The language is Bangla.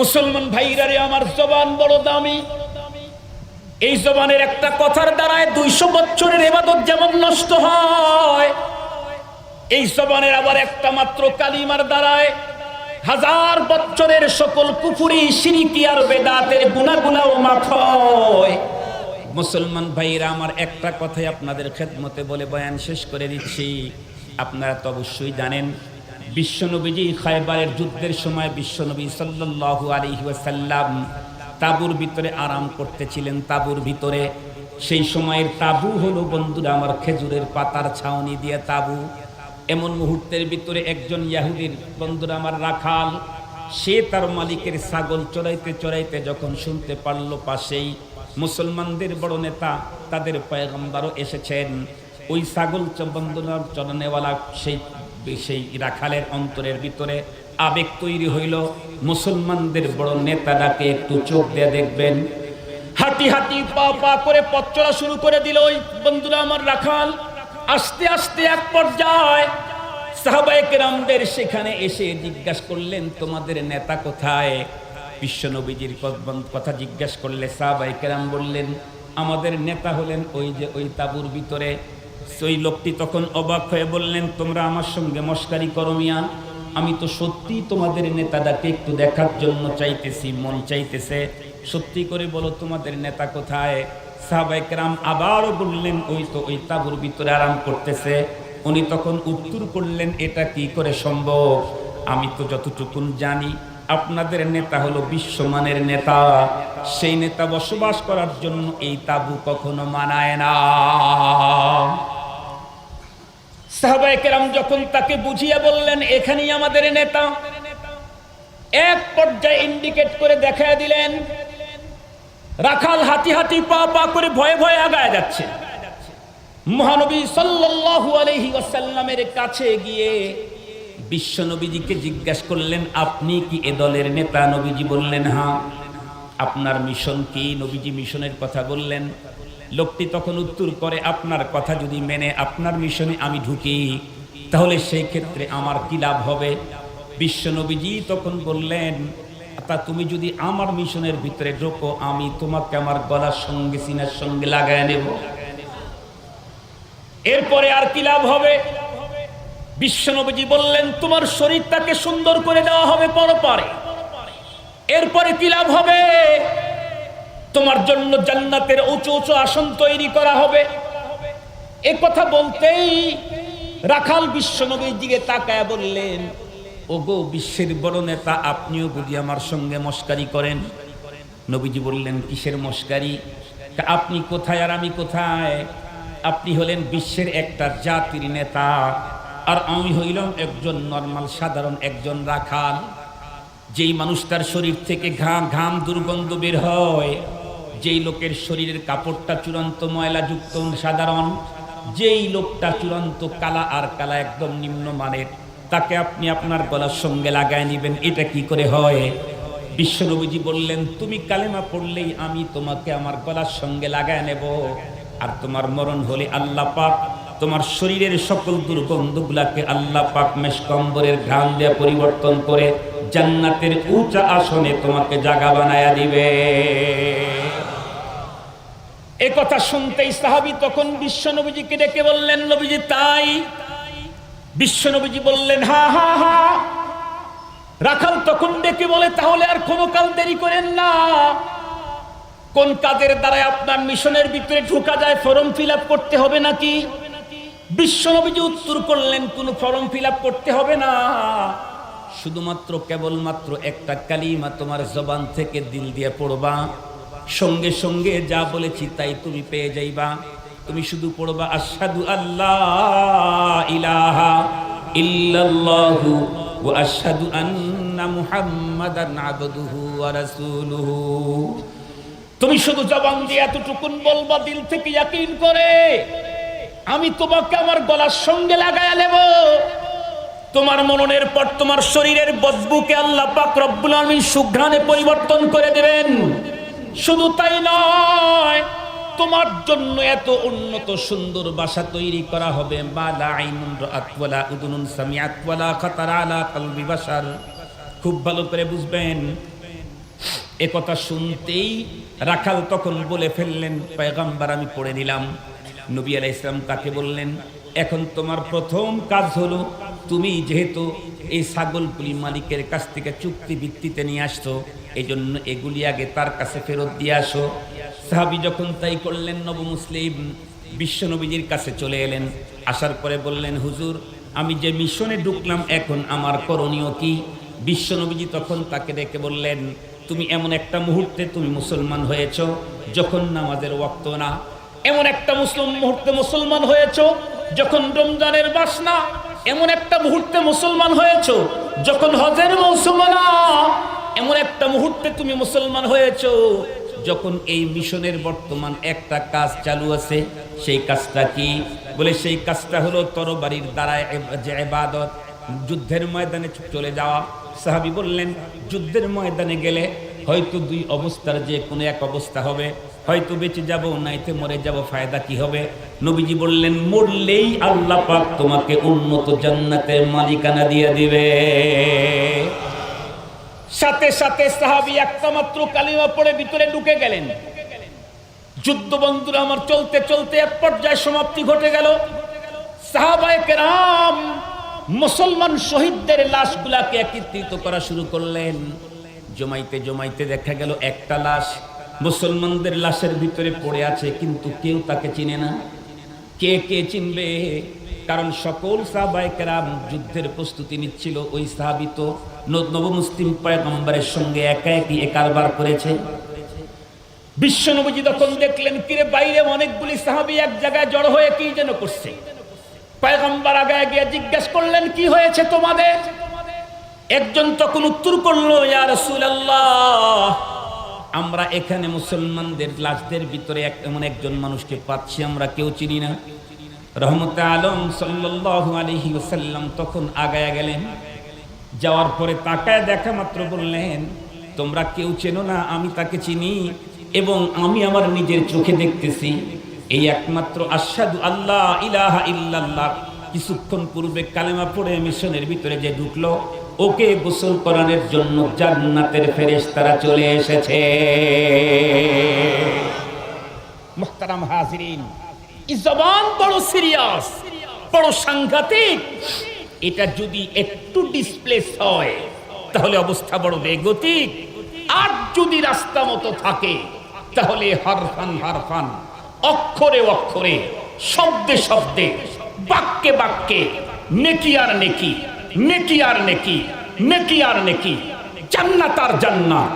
মুসলমান ভাইরা রে, আমার জবান বড় দামি। এই জবানের একটা কথার দ্বারায় দুইশো বছরের এবাদত যেমন নষ্ট হয়, এই জবানের আবার একটা মাত্র কালিমার দ্বারায় হাজার বছরের সকল কুফুরি, সিরিকি আর বেদাতের গুনাগুনাও মাফ হয়। মুসলমান ভাইরা, আমার একটা কথাই আপনাদের খেদমতে বলে বয়ান শেষ করে দিচ্ছি। আপনারা তো অবশ্যই জানেন বিশ্বনবীজি খায়বারের যুদ্ধের সময় বিশ্বনবী সাল্লাল্লাহু আলাইহি ওয়াসাল্লাম তাবুর ভিতরে আরাম করতেছিলেন, তাবুর ভিতরে। সেই সময়ের তাবু হলো, বন্ধুরা, আমার খেজুরের পাতার ছাউনি দিয়ে তাবু। এমন মুহূর্তের ভিতরে একজন ইয়াহুদির বন্ধুরা আমার রাখাল, সে তার মালিকের ছাগল চড়াইতে চড়াইতে যখন শুনতে পারল পাশেই মুসলমানদের বড় নেতা, তাদের পয়গম্বারও এসেছেন। ওই ছাগল বন্ধুরা, চড়ানেওয়ালা, সেই সেই রাখালের অন্তরের ভিতরে আবেগ তৈরি হইল। মুসলমানদের বড় নেতাটাকে একটু চোখ দিয়ে দেখবেন। হাঁটি হাঁটি পা পা করে পথ চলা শুরু করে দিল ওই বন্ধুরা আমার রাখাল। আস্তে আস্তে এক পর্যায়ে সাহাবায়কেরামদের সেখানে এসে জিজ্ঞাসা করলেন, তোমাদের নেতা কোথায়? বিশ্বনবীজির কথা জিজ্ঞাসা করলে সাহাবায়কেরাম বললেন, আমাদের নেতা হলেন ওই যে ওই তাবুর ভিতরে। ওই লোকটি তখন অবাক হয়ে বললেন, তোমরা আমার সঙ্গে মস্কারি করো মিয়া। আমি তো সত্যি তোমাদের নেতাটাকে একটু দেখার জন্য চাইতেছি, মন চাইতেছে। সত্যি করে বলো, তোমাদের নেতা কোথায়? সাহাবাইকরাম আবারও বললেন, ওই তো ওই তাবুর ভিতরে আরাম করতেছে। উনি তখন উত্তর করলেন, এটা কি করে সম্ভব? আমি তো যতটুকুন জানি, আপনাদের নেতা হলো বিশ্বমানের নেতা। সেই নেতা বসবাস করার জন্য এই তাবু কখনো মানায় না। সাহাবাইকেরাম যখন তাকে বুঝিয়ে বললেন, এখানেই আমাদের নেতা। এক পর্যায়ে ইন্ডিকেট করে দেখায় দিলেন, রাখাল হাতি হাতি পা পা করে ভয়ে ভয়ে আগায় যাচ্ছে। মহানবী সাল্লাল্লাহু আলাইহি ওয়াসাল্লামের কাছে গিয়ে বিশ্ব জিজ্ঞাসা করলেন, আপনি কি এ দলের নেতা? নবীজি বললেন হ্যাঁ। আপনার মিশন কি? নবীজি মিশনের কথা বললেন। লোকটি তখন উত্তর করে, আপনার কথা যদি মেনে আপনার মিশনে আমি ঢুকি, তাহলে সেই ক্ষেত্রে আমার কি লাভ হবে? বিশ্ব নবীজি তখন বললেন, তা তুমি যদি আমার মিশনের ভিতরে ঢোকো, আমি তোমাকে আমার গলার সঙ্গে, সিনার সঙ্গে লাগায় নেব। এরপরে আর কি লাভ হবে? বিশ্বনবীজি বললেন, তোমার শরীরটাকে সুন্দর করে দেওয়া হবে পরপারে। এরপরে কি লাভ হবে? তোমার জন্য জান্নাতের উঁচু উঁচু আসন তৈরি করা হবে। এ কথা বলতেই রাখাল বিশ্বনবীর দিকে তাকায় বললেন, ওগো বিশ্বের বড় নেতা, আপনিও বুঝি আমার সঙ্গে মস্কারি করেন? নবীজি বললেন, কিসের মস্কারি? আপনি কোথায় আর আমি কোথায়? আপনি হলেন বিশ্বের একটা জাতির নেতা, আর আমি হইলাম একজন নর্মাল, সাধারণ একজন রাখাল। যেই মানুষটার শরীর থেকে ঘাম ঘাম, দুর্গন্ধ বের হয় যেই লোকের শরীরের কাপড়টা চূড়ান্ত ময়লাযুক্ত সাধারণ, যেই লোকটা চূড়ান্ত কালা আর কালা একদম নিম্নমানের, তাকে আপনি আপনার গলার সঙ্গে লাগায় নেবেন। এটা কি করে হয়? বিশ্বনবীজি বললেন, তুমি কালেমা পড়লেই আমি তোমাকে আমার গলার সঙ্গে লাগায় নেব। আর তোমার মরণ হলে আল্লাহ পাক তোমার শরীরের সকল দুর্গন্ধগুলাকে আল্লাহ পাক মেশকম্বরের ঘাম দিয়ে পরিবর্তন করে জান্নাতের উঁচা আসনে তোমাকে জাগা বানায়া দিবে। এ কথা শুনতেই সাহাবি তখন বিশ্বনবীজিকে ডেকে বললেন, নবীজি, তাই? বিশ্বনবীজি বললেন, হা হা হা। রাখাল তখন ডেকে বলে, তাহলে আর কোনো কাল দেরি করেন না। কোন কাজের দ্বারা আপনার মিশনের ভিতরে ঢোকা যায়, ফর্ম ফিল করতে হবে নাকি? বিশ্বনবীজি উত্তর করলেন, কোন ফর্ম ফিল করতে হবে না। শুধুমাত্র কেবলমাত্র একটা কালিমা তোমার জবান থেকে দিল দিয়ে পড়বা। সঙ্গে সঙ্গে যা বলেছি তাই তুমি পেয়ে যাইবা। তুমি শুধু পড়বা আসাদু আল্লাহ ইলাহা ইল্লাল্লাহু ওয়া আশহাদু আন্না মুহাম্মাদান আবদুহু ওয়া রাসূলুহু। তুমি শুধু জবান দিয়ে এতটুকুন বলবা, দিল থেকে ইয়াকিন করে। আমি তোমাকে আমার গলার সঙ্গে লাগায়া নেব। তোমার মননের পর তোমার শরীরের বদবুকে আল্লাহ পাক রব্বুল আলামিন সুঘ্রাণে পরিবর্তন করে দেবেন। শুধু তাই নয়, তোমার জন্য এত উন্নত সুন্দর বাসা তৈরি করা হবে। খুব ভালো করে বুঝবেন। এ কথা শুনতেই রাখাল তখন বলে ফেললেন, পয়গাম্বার, আমি পড়ে নিলাম। নবী আলাই ইসলাম কাকে বললেন, এখন তোমার প্রথম কাজ হলো, তুমি যেহেতু এই ছাগলগুলি মালিকের কাছ থেকে চুক্তি ভিত্তিতে নিয়ে আসতো এই জন্য এগুলি আগে তার কাছে ফেরত দিয়ে আসো। সাহাবি যখন তাই করলেন, নব মুসলিম বিশ্বনবীজির কাছে চলে এলেন। আসার পরে বললেন, হুজুর, আমি যে মিশনে ঢুকলাম, এখন আমার করণীয় কি? বিশ্বনবীজি তখন তাকে ডেকে বললেন, তুমি এমন একটা মুহূর্তে তুমি মুসলমান হয়েছ যখন নামাজের ওয়াক্ত না। এমন একটা মুসলিম মুহূর্তে মুসলমান হয়েছ যখন রমজানের বাসনা এমন একটা মুহূর্তে মুসলমান হয়েছ যখন হজের মৌসুম না। এমন একটা মুহূর্তে তুমি মুসলমান হয়েছ, যখন এই মিশনের বর্তমান একটা কাজ চালু আছে, সেই কাজটা কি? বলে সেই কাজটা হলো তরবারির দ্বারা যে এবাদত যুদ্ধের ময়দানে চলে যাওয়া। সাহাবি বললেন, যুদ্ধের ময়দানে গেলে হয়তো দুই অবস্থার যে কোনো এক অবস্থা হবে। হয়তো বেঁচে যাব, নাইতে মরে যাব, ফায়দা কি হবে? নবীজি বললেন, মরলেই আল্লাহ পাক তোমাকে উন্নত জান্নাতের মালিকানা দিয়ে দিবে। সাথে সাথে সাহাবি একটা মাত্র কালিমা পড়ে ভিতরে ঢুকে গেলেন। যুদ্ধ বন্ধুরা আমার চলতে চলতে এক পর্যায়ে সমাপ্তি ঘটে গেল। সাহাবায়ে মুসলমান শহীদদের লাশগুলাকে একত্রিত করা শুরু করলেন। জমাইতে জমাইতে দেখা গেল একটা লাশ মুসলমানদের লাশের ভিতরে পড়ে আছে, কিন্তু কেউ তাকে চিনে না। কে কে চিনবে? কারণ সকল সাহাবায়ে কেরাম যুদ্ধের প্রস্তুতি নিচ্ছিল, ওই সাহাবি তো ন- নবমুসলিম পয়গম্বরের সঙ্গে একা একই এ কারবার করেছে বিশ্বনবীজি তখন দেখলেন, কিরে বাইরে অনেকগুলি সাহাবি এক জায়গায় জড়ো হয়ে কি যেন করছে? পয়গম্বর আগায় গিয়ে জিজ্ঞেস করলেন, কি হয়েছে তোমাদের? একজন তখন উত্তর করল, ইয়া রাসূলুল্লাহ, আমরা এখানে মুসলমানদের, লাশদের ভিতরে এক, এমন একজন মানুষকে পাচ্ছি, আমরা কেউ চিনি না। রহমতে আলম সাল্লাল্লাহু আলাইহি ওয়াসাল্লাম তখন আগায়া গেলেন। যাওয়ার পরে তাকায় দেখা মাত্র বললেন, তোমরা কেউ চেনো না আমি তাকে চিনি এবং আমি আমার নিজের চোখে দেখতেছি। এই একমাত্র আসাদু আল্লাহ ইলাহা ইল্লাল্লাহ। কিছুক্ষণ পূর্বে কালেমা পড়ে মিশনের ভিতরে যে ঢুকলো, ওকে গোসল করানোর জন্য জান্নাতের ফেরেশতারা চলে এসেছে। মুহতারাম হাজিরিন জবান বড় সিরিয়াস, বড় সাংঘাতিক। এটা যদি একটু ডিসপ্লেস হয়, তাহলে অবস্থা বড় বেগতিক। আর যদি রাস্তা মতো থাকে, তাহলে হারফান হারফান, অক্ষরে অক্ষরে, শব্দে শব্দে, বাক্যে বাক্যে, নেকি আর নেকি নেকি আর নেকি নেকি আর নেকি, জান্নাত আর জান্নাত।